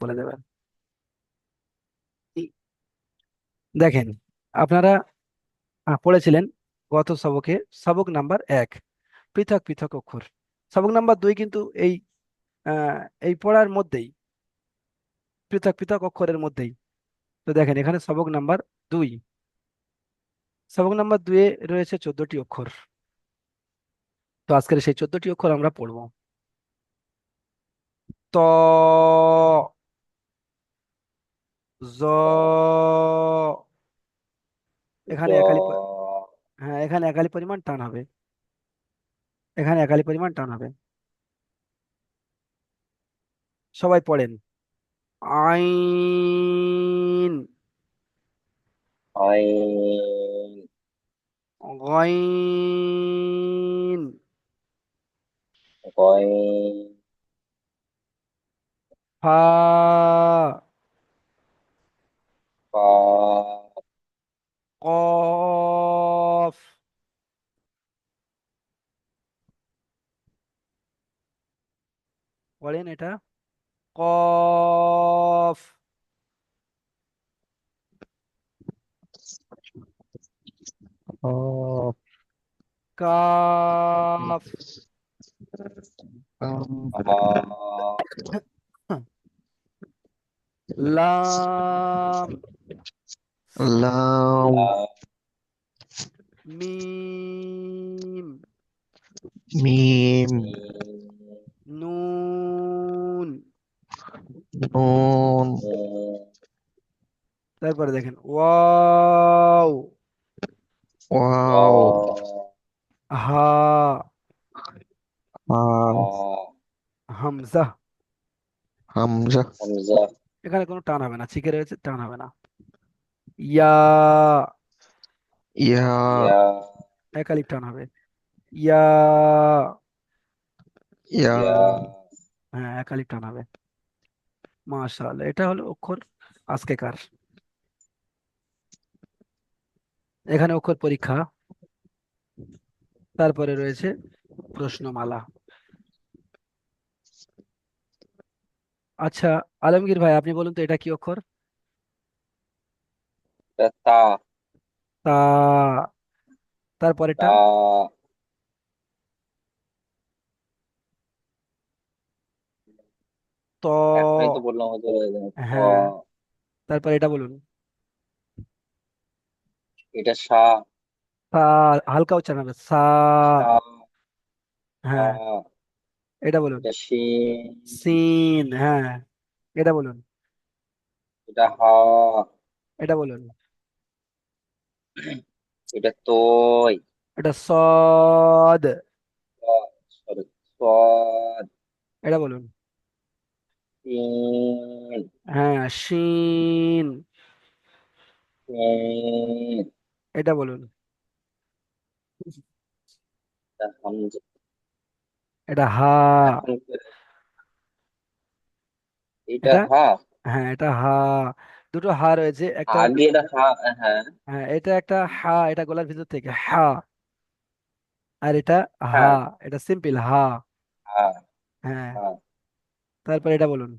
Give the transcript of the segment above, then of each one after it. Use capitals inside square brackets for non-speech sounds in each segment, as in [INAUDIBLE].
বলে দেবেন। দেখেন, আপনারা পড়েছিলেন গত সবকে, সবক নাম্বার এক, পৃথক পৃথক অক্ষর। সবক নাম্বার দুই কিন্তু এই এই পড়ার মধ্যেই, পৃথক পৃথক অক্ষরের মধ্যেই। তো দেখেন, এখানে সবক নাম্বার দুই। সবক নাম্বার দুয়ে রয়েছে চোদ্দটি অক্ষর। তো আজকের সেই চোদ্দটি অক্ষর আমরা পড়ব। ত জ এখানে একালি হ্যাঁ এখানে একালি পরিমাণ টান হবে। এখানে একালি পরিমাণ টান হবে। সবাই পড়েন। আইন। আইন। গইন। গইন। ফা ফা এটা قاف. قاف. كاف. لام. لام. ميم. ميم. نون. নুন তারপরে দেখেন ওয়াও। ওয়াও হা হামজা। হামজা। এখানে কোনো টান হবে না চিকে রয়েছে টান হবে না। ইয়া। ইয়া। এক টান হবে। ইয়া। ইয়া। হ্যাঁ এক টান হবে। মাশাআল্লাহ এটা হলো অক্ষর আজকেকার। এখানে অক্ষর পরীক্ষা। তারপরে রয়েছে প্রশ্নমালা। আচ্ছা আলমগীর ভাই আপনি বলুন তো এটা কি অক্ষর? তা। তারপরেটা তা একটাই তো বললাম হয়তো হ্যাঁ। তারপর এটা বলুন। এটা সা। সা হালকা উচ্চারণ হবে সা। হ্যাঁ। এটা বলুন। এটা শিন সিন হ্যাঁ। এটা বলুন। এটা হা। এটা বলুন। এটা তই এটা সদ সরি সদ। এটা বলুন। হ্যাঁ শিন। এটা বলুন। এটা হা। এটা এটা হা? হ্যাঁ এটা হা। দুটো হা রয়েছে। একটা আগে এটা হা হ্যাঁ। হ্যাঁ এটা একটা হা এটা গলার ভিতর থেকে হা। আর এটা হা হ্যাঁ। এটা সিম্পল হা। হ্যাঁ। তারপর এটা বলুন।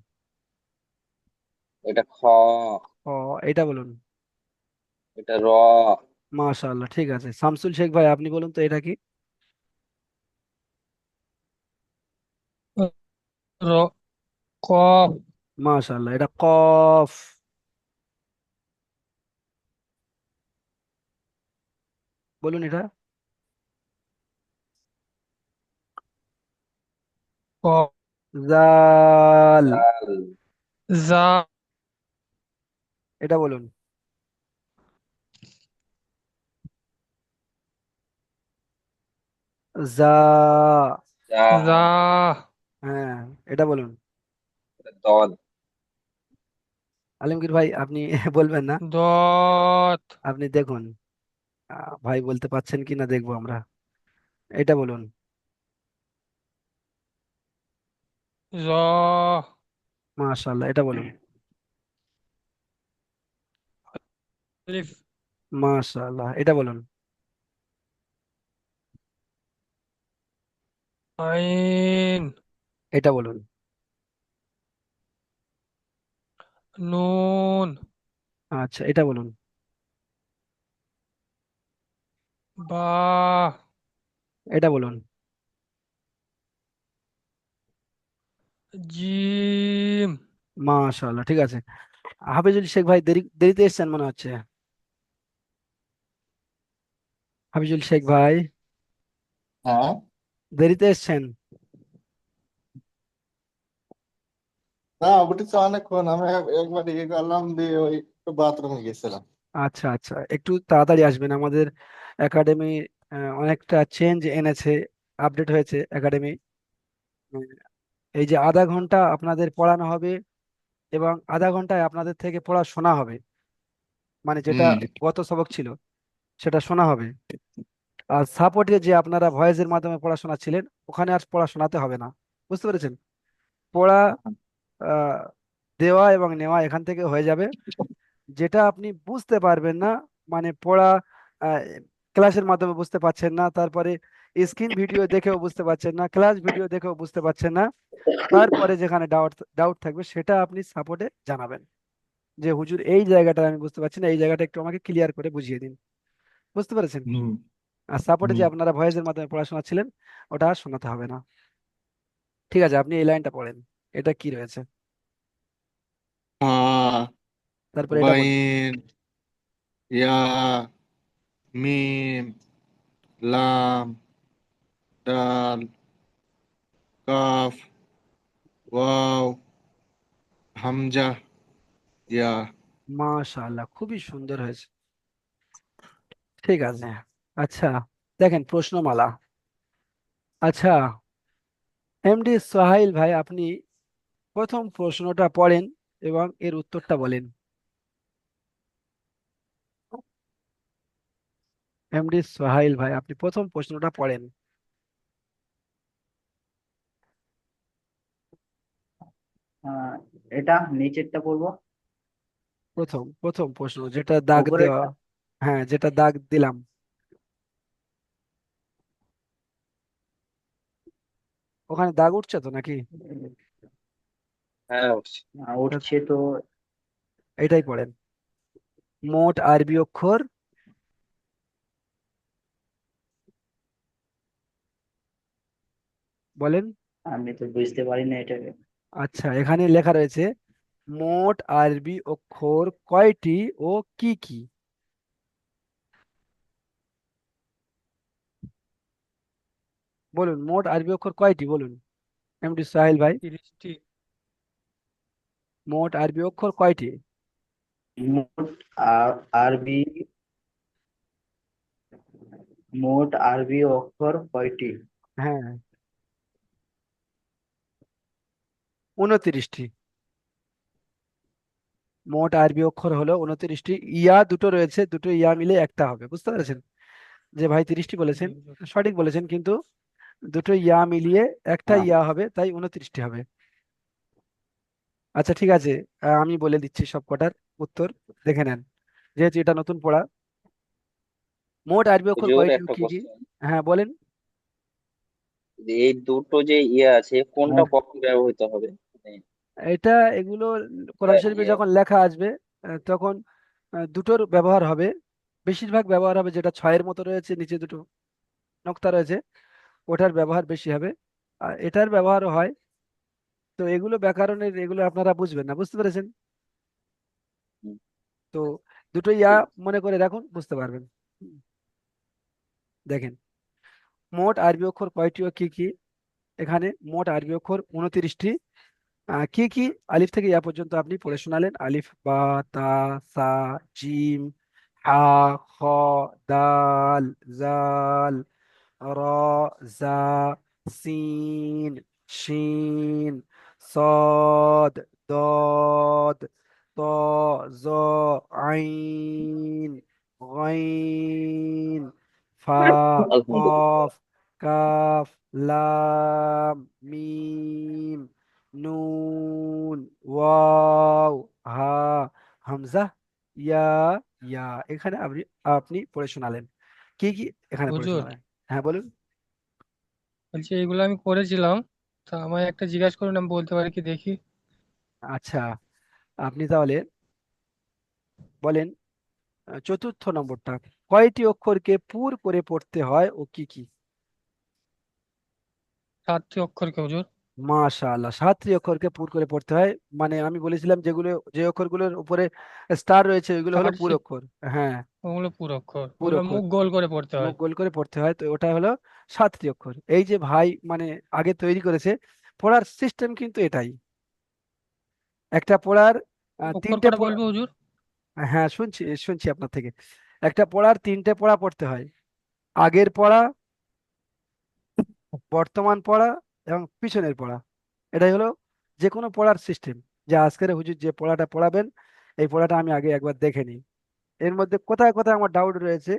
এটা খ। ও এটা বলুন। এটা র। মাশাআল্লাহ ঠিক আছে। শামসুল শেখ ভাই আপনি বলুন তো এটা কি? র কফ মাশাআল্লাহ এটা কফ বলুন এটা। কফ জাল জাল জা এটা বলুন। জা জা হ্যাঁ এটা বলুন। দল। আলমগীর ভাই আপনি [LAUGHS] বলবেন না? দত আপনি দেখুন। আহ, ভাই বলতে পারছেন কি না দেখব আমরা। এটা বলুন। জ মাশাআল্লাহ এটা বলুন। আলিফ। মাশাআল্লাহ এটা বলুন। আইন। এটা বলুন। নুন। আচ্ছা এটা বলুন। বা। এটা বলুন। জিম। মাশাআল্লাহ ঠিক আছে। হাফিজুল শেখ ভাই দেরি দেরিতে এসেছেন মনে হচ্ছে? হাফিজুল শেখ ভাই হ্যাঁ। দেরিতে এসেছেন? না উঠেছে অনেকক্ষণ আমি একবার ইয়ে করলাম দিয়ে ওই বাথরুমে গেছিলাম আচ্ছা আচ্ছা একটু তাড়াতাড়ি আসবেন। আমাদের একাডেমি অনেকটা চেঞ্জ এনেছে আপডেট হয়েছে একাডেমি। এই যে আধা ঘণ্টা আপনাদের পড়ানো হবে এবং আধা ঘন্টায় আপনাদের থেকে পড়া শোনা হবে। মানে যেটা গত সবক ছিল সেটা শোনা হবে। আর সাপোর্টে যে আপনারা ভয়েসের মাধ্যমে পড়াশোনা ছিলেন ওখানে আর পড়া শোনাতে হবে না। বুঝতে পেরেছেন? পড়া আহ, দেওয়া এবং নেওয়া এখান থেকে হয়ে যাবে। যেটা আপনি বুঝতে পারবেন না মানে পড়া আহ, ক্লাসের মাধ্যমে বুঝতে পারছেন না তারপরে স্ক্রিন ভিডিও দেখেও বুঝতে পারছেন না ক্লাস ভিডিও দেখেও বুঝতে পারছেন না। তারপরে যেখানে ডাউট ডাউট থাকবে সেটা আপনি সাপোর্টে জানাবেন। যে হুজুর এই জায়গাটা আমি বুঝতে পারছি না এই জায়গাটা একটু আমাকে ক্লিয়ার করে বুঝিয়ে দিন। বুঝতে পেরেছেন? আর সাপোর্টে যে আপনারা ভয়েসের মাধ্যমে পড়াশোনা ছিলেন ওটা আর শোনাতে হবে না। ঠিক আছে আপনি এই লাইনটা পড়েন এটা কি রয়েছে? তারপরে এটা বলুন। ইয়া মিম লাম ডাল, কাফ, ওয়াও, হামজা, ইয়া। মাশাআল্লাহ, খুবই সুন্দর হয়েছে। ঠিক আছে। আচ্ছা দেখেন প্রশ্নমালা। আচ্ছা এমডি সোহাইল ভাই, আপনি প্রথম প্রশ্নটা পড়েন এবং এর উত্তরটা বলেন। এমডি সোহাইল ভাই, আপনি প্রথম প্রশ্নটা পড়েন। এটা নিচেরটা বলব প্রথম প্রথম প্রশ্ন যেটা দাগ উপরেরটা? দেওয়া হ্যাঁ যেটা দাগ দিলাম। ওখানে দাগ উঠছে তো নাকি? হ্যাঁ উঠছে। আহ, উঠছে তো। এটাই পড়েন। মোট আরবি অক্ষর? বলেন। আমি তো বুঝতে পারি না এটা আচ্ছা এখানে লেখা রয়েছে মোট আরবি অক্ষর কয়টি ও কি কি? বলুন মোট আরবি অক্ষর কয়টি? বলুন এমডি সাহিল ভাই। তিরিশটি। মোট আরবি অক্ষর কয়টি? মোট আরবি মোট আরবি অক্ষর কয়টি? হ্যাঁ। উনত্রিশটি মোট আরবি অক্ষর হলো উনত্রিশটি ইয়া দুটো রয়েছে দুটো ইয়া মিলে একটা হবে বুঝতে পেরেছেন? যে ভাই তিরিশটি বলেছেন সঠিক বলেছেন কিন্তু দুটো ইয়া মিলিয়ে একটা হ্যাঁ। ইয়া হবে তাই উনত্রিশটি হবে। আচ্ছা ঠিক আছে আমি বলে দিচ্ছি সব কটার উত্তর দেখে নেন। যেহেতু এটা নতুন পড়া। মোট আরবি অক্ষর কয়টি কি কি? হ্যাঁ বলেন। এই দুটো যে ইয়ে আছে কোনটা হ্যাঁ। কখন ব্যবহৃত হবে? এটা এগুলো কোরআন এটা শরীফে ইয়ে যখন লেখা আসবে তখন দুটোর ব্যবহার হবে। বেশিরভাগ ব্যবহার হবে যেটা ছয়ের মতো রয়েছে নিচে দুটো নক্তা রয়েছে ওটার ব্যবহার বেশি হবে। আর এটার ব্যবহারও হয়। তো এগুলো ব্যাকরণের এগুলো আপনারা বুঝবেন না বুঝতে পেরেছেন? তো দুটো ইয়া মনে করে রাখুন বুঝতে পারবেন। দেখেন মোট আরবি অক্ষর কয়টি ও কি কি? এখানে মোট আরবি অক্ষর উনত্রিশটি। কি কি আলিফ থেকে ইয়া পর্যন্ত আপনি পড়ে শোনালেন? আলিফ, বা, তা, সা, জিম, হা, খ, দাল, জাল, র, জা, সিন, শিন, সদ, দদ, ত, জ, আইন, গাইন, ফা, কফ, কাফ, লাম, মিম নুন ওয়াও হা হামজা ইয়া ইয়া এখানে আপনি আপনি পড়ে শোনালেন। কি কি এখানে পড়ে হুজুর। শোনালেন? হ্যাঁ বলুন। বলছি এগুলো আমি করেছিলাম। তা আমায় একটা জিজ্ঞাসা করুন আমি বলতে পারি কি দেখি? আচ্ছা। আপনি তাহলে বলেন আহ, চতুর্থ নম্বরটা। কয়টি অক্ষরকে পুর করে পড়তে হয় ও কি কি? সাতটি অক্ষরকে হুজুর। মাশাআল্লাহ সাতটি অক্ষরকে পুর করে পড়তে হয়। মানে আমি বলেছিলাম যেগুলো যে অক্ষরগুলোর উপরে স্টার রয়েছে ওইগুলো হলো পুর অক্ষর। হ্যাঁ। ওগুলো পুরো অক্ষর পুরো ওগুলো অক্ষর। মুখ গোল করে পড়তে হয়। মুখ গোল করে পড়তে হয় তো ওটা হলো সাতটি অক্ষর। এই যে ভাই মানে আগে তৈরি করেছে পড়ার সিস্টেম কিন্তু এটাই। একটা পড়ার আহ, অক্ষর তিনটে কটা পড়া- বলব হুজুর? হ্যাঁ শুনছি শুনছি আপনার থেকে। একটা পড়ার তিনটে পড়া পড়তে হয়। আগের পড়া বর্তমান পড়া এবং পিছনের পড়া। এটাই হলো যে কোনো পড়ার সিস্টেম যে আজকের হুজুর যে পড়াটা পড়াবেন, এই পড়াটা আমি আগে একবার দেখে নিই। এর মধ্যে কোথায় কোথায় আমার ডাউট রয়েছে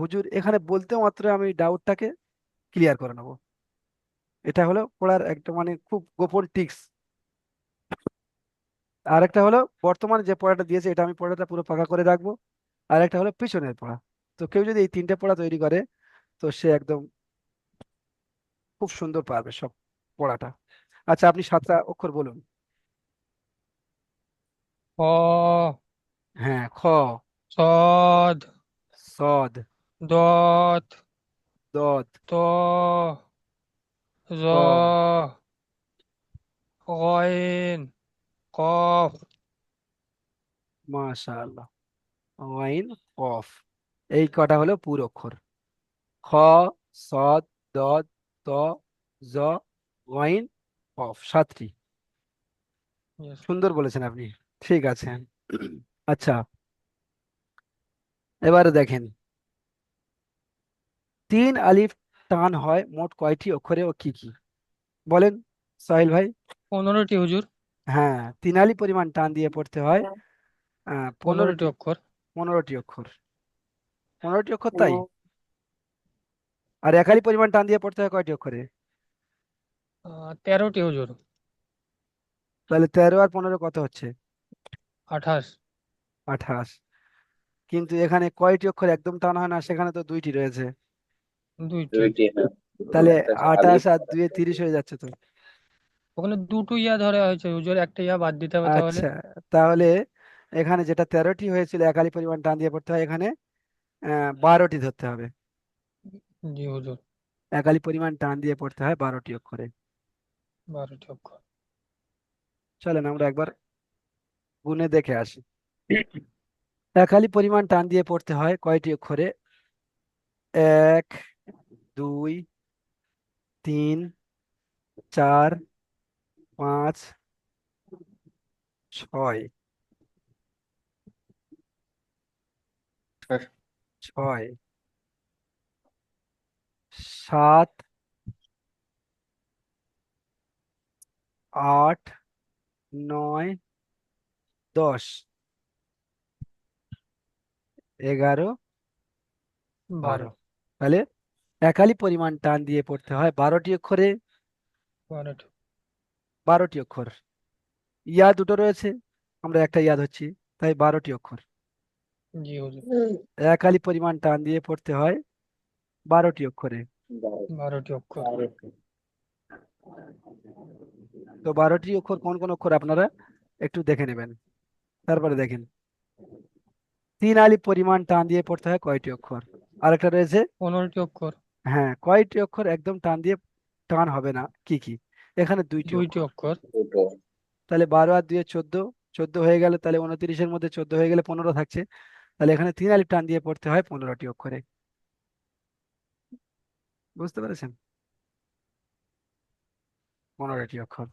হুজুর এখানে বলতে মাত্র আমি ডাউটটাকে ক্লিয়ার করে নেব। এটা হলো পড়ার একটা মানে খুব গোপন টিক্স আর একটা হলো বর্তমানে যে পড়াটা দিয়েছে, এটা আমি পড়াটা পুরো পাকা করে রাখব। আর একটা হলো পিছনের পড়া। তো কেউ যদি এই তিনটে পড়া তৈরি করে, তো সে একদম খুব সুন্দর পারবে সব পড়াটা। আচ্ছা আপনি সাতটা অক্ষর বলুন। হ্যাঁ খ। সদ সদ। দত দদ ত গয়েন কফ মাশাআল্লাহ। ওয়াইন কফ। এই কটা হলো পুরো অক্ষর। খ সদ দদ ত জ ওয়াইন কফ সাতটি। সুন্দর বলেছেন আপনি ঠিক আছে। আচ্ছা এবারে দেখেন। তিন আলিফ টান হয় মোট কয়টি অক্ষরে ও কি কি? বলেন সাহিল ভাই। পনেরোটি হুজুর। হ্যাঁ তিন আলিফ পরিমাণ টান দিয়ে পড়তে হয়। পনেরোটি অক্ষর। পনেরোটি অক্ষর। পনেরোটি অক্ষর তাই? আর এক আলিফ পরিমাণ টান দিয়ে পড়তে হয় কয়টি অক্ষরে? তেরোটি হুজুর। তাহলে তেরো আর পনেরো কত হচ্ছে? আঠাশ। আঠাশ। কিন্তু এখানে কয়টি অক্ষর একদম টান হয় না সেখানে তো দুইটি রয়েছে। দুইটি। দুইটি হ্যাঁ। তাহলে আঠাশ আর দুয়ে তিরিশ হয়ে যাচ্ছে তো। ওখানে দুটো ইয়া ধরা হয়েছে হুজুর। একটা ইয়া বাদ দিতে হবে তাহলে। আচ্ছা তাহলে এখানে যেটা তেরোটি হয়েছিল এক আলিফ পরিমাণ টান দিয়ে পড়তে হয় এখানে আহ বারোটি ধরতে হবে। জি হুজুর। এক আলিফ পরিমাণ টান দিয়ে পড়তে হয় বারোটি অক্ষরে। বারোটি অক্ষর। চলেন আমরা একবার গুনে দেখে আসি। একালি পরিমাণ টান দিয়ে পড়তে হয় কয়টি অক্ষরে? এক দুই তিন চার পাঁচ ছয়। ছয়। সাত আট নয় দশ। এগারো বারো। তাহলে একালি পরিমাণ টান দিয়ে পড়তে হয়। বারোটি অক্ষরে? বারোটি। বারোটি অক্ষর। ইয়া দুটো রয়েছে আমরা একটা ইয়া ধরছি তাই বারোটি অক্ষর। একালি পরিমাণ টান দিয়ে পড়তে হয়। বারোটি অক্ষরে। বারোটি অক্ষর। তো বারোটি অক্ষর কোন কোন অক্ষর আপনারা একটু দেখে নেবেন? তারপরে দেখেন। তিন আলি পরিমাণ টান দিয়ে পড়তে হয় কয়টি অক্ষর? আরেকটা রয়েছে? পনেরোটি অক্ষর। হ্যাঁ কয়টি অক্ষর একদম টান দিয়ে টান হবে না কি কি? এখানে দুইটি দুইটি অক্ষর। তাহলে বারো আর দুয়ে চোদ্দ চোদ্দ হয়ে গেল তাহলে উনত্রিশের মধ্যে চোদ্দ হয়ে গেলে পনেরো থাকছে। তাহলে এখানে তিন আলি টান দিয়ে পড়তে হয় পনেরোটি অক্ষরে। বুঝতে পেরেছেন? পনেরোটি অক্ষর।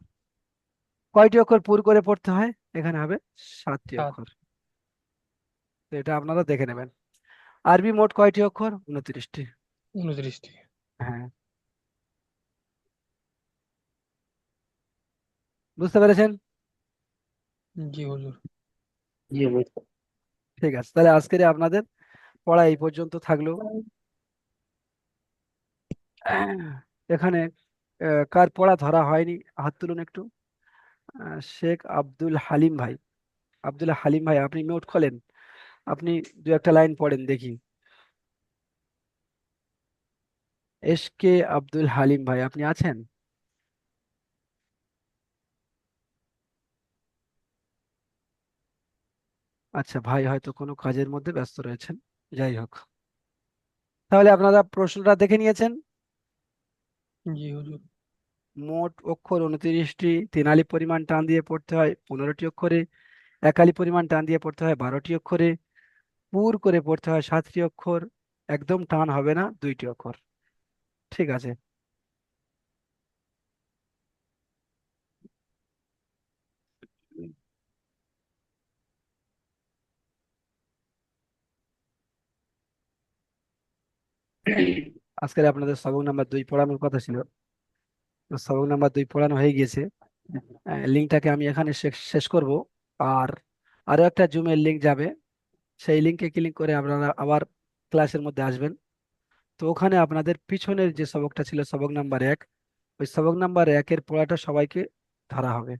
কয়টি অক্ষর পুর করে পড়তে হয়? এখানে হবে সাতটি অক্ষর। এটা আপনারা দেখে নেবেন। আরবি মোট কয়টি অক্ষর? উনত্রিশটি। উনত্রিশটি। হ্যাঁ। বুঝতে পেরেছেন? জি হুজুর। জি ঠিক আছে তাহলে আজকের আপনাদের পড়া এই পর্যন্ত থাকল। এখানে কার পড়া ধরা হয়নি? হাত তুলুন একটু। শেখ আব্দুল হালিম ভাই। আব্দুল হালিম ভাই, আপনি মিউট খোলেন? আপনি দু একটা লাইন পড়েন দেখি। এস কে আব্দুল হালিম ভাই, আপনি আছেন? আচ্ছা ভাই হয়তো কোনো কাজের মধ্যে ব্যস্ত রয়েছেন। যাই হোক। তাহলে আপনারা প্রশ্নটা দেখে নিয়েছেন। জি হুজুর। মোট অক্ষর উনত্রিশটি তিনালি পরিমাণ টান দিয়ে পড়তে হয় পনেরোটি অক্ষরে একালি পরিমাণ টান দিয়ে পড়তে হয় বারোটি অক্ষরে পুর করে পড়তে হয় সাতটি অক্ষর একদম টান হবে না দুইটি অক্ষর। ঠিক আছে। [CLEARS THROAT] আজকের আপনাদের সবক নাম্বার দুই পড়ানোর কথা ছিল। তো সবক নাম্বার দুই পড়ানো হয়ে গিয়েছে। লিঙ্কটাকে আমি এখানে শেষ করব। আর আরও একটা জুমের লিঙ্ক যাবে। সেই লিঙ্কে ক্লিক করে আপনারা আবার ক্লাসের মধ্যে আসবেন। তো ওখানে আপনাদের পিছনের যে সবকটা ছিল, সবক নাম্বার এক, ওই সবক নাম্বার একের পড়াটা সবাইকে ধরা হবে।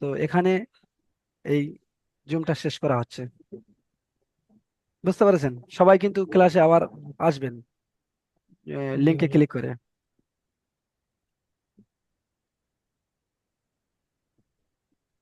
তো এখানে এই জুমটা শেষ করা হচ্ছে। বুঝতে পেরেছেন? সবাই কিন্তু ক্লাসে আবার আসবেন। লিঙ্কে ক্লিক করে